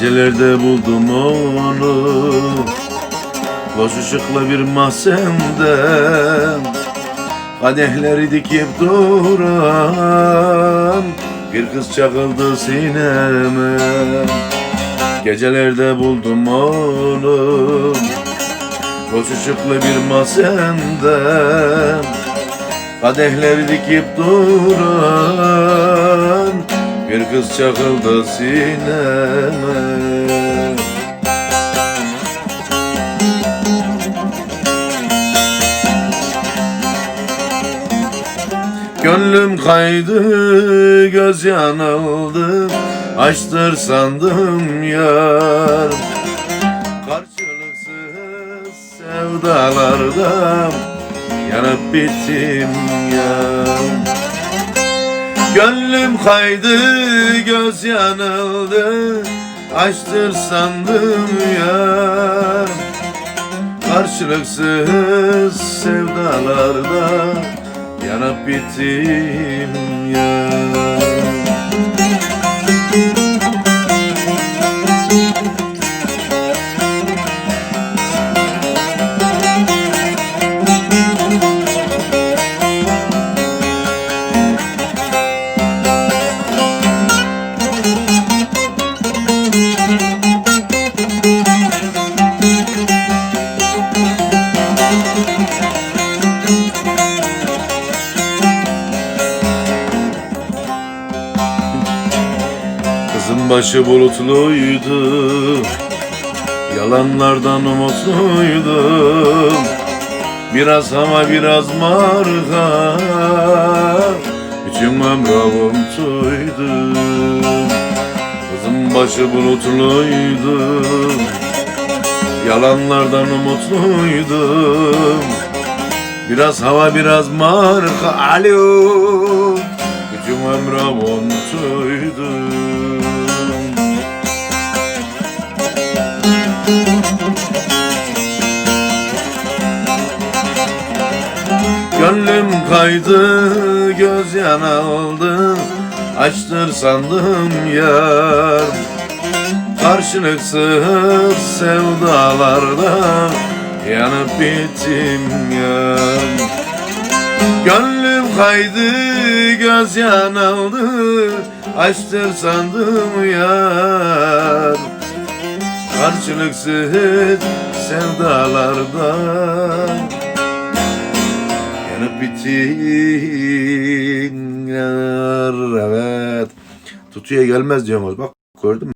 Gecelerde buldum onu. Loş ışıklı bir mahzende Kadehleri dikip duran Bir kız çakıldı sineme. Gecelerde buldum onu. Loş ışıklı bir mahzende Kadehleri dikip duran Bir kız çakıldı sineme Gönlüm kaydı, göz yanıldı Açtır sandım yar. Karşılıksız sevdalarda Yanıp bittim ya Gönlüm kaydı, göz yanıldı Açtır sandım ya Karşılıksız sevdalarda Yanıp Kızın başı bulutluydu. Yalanlardan umutluydum. Biraz hava biraz marka Bütün ömrü avuntuydu Kızın başı bulutluydu. Yalanlardan umutluydum. Biraz hava biraz marka Alo. Bütün ömrü avuntuydu Kaydı, göz yanıldı Açtır sandım yar. Karşılıksız sevdalarda Yanıp bittim yar. Gönlüm kaydı, göz yanıldı Açtır sandım yar. Karşılıksız sevdalarda Yanıp bittin yar evet Tutuya gelmez diyoruz bak gördün mü?